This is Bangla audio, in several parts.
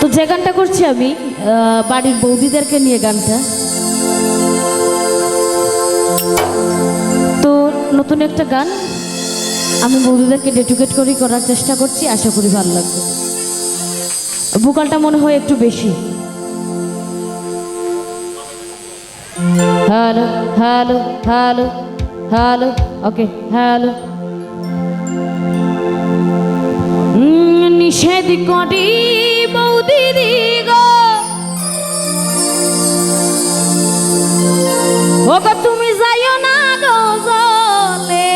তো যে গানটা করছি আমি বাড়ির বৌদিদেরকে নিয়ে গানটা। তো নতুন একটা গান আমি বৌদিদেরকে ডেটুকেট করেই করার চেষ্টা করছি, আশা করি ভালো লাগবে। ভোকালটা মনে হয় একটু বেশি। Hello hello hello hello okay hello নিষেধ করি বৌদি গো। ও গো তুমি যাইও না গো জলে।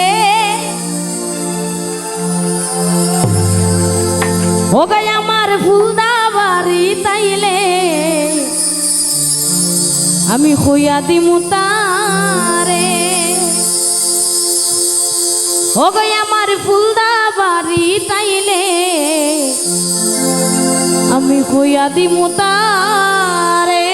ও গাই আমার ফুলদা বাড়ি তাইলে আমি হইয়া দিমু তারে। ও গো আমার ফুলদা বাড়ি তাইলে আমি হইয়া দিমু তারে।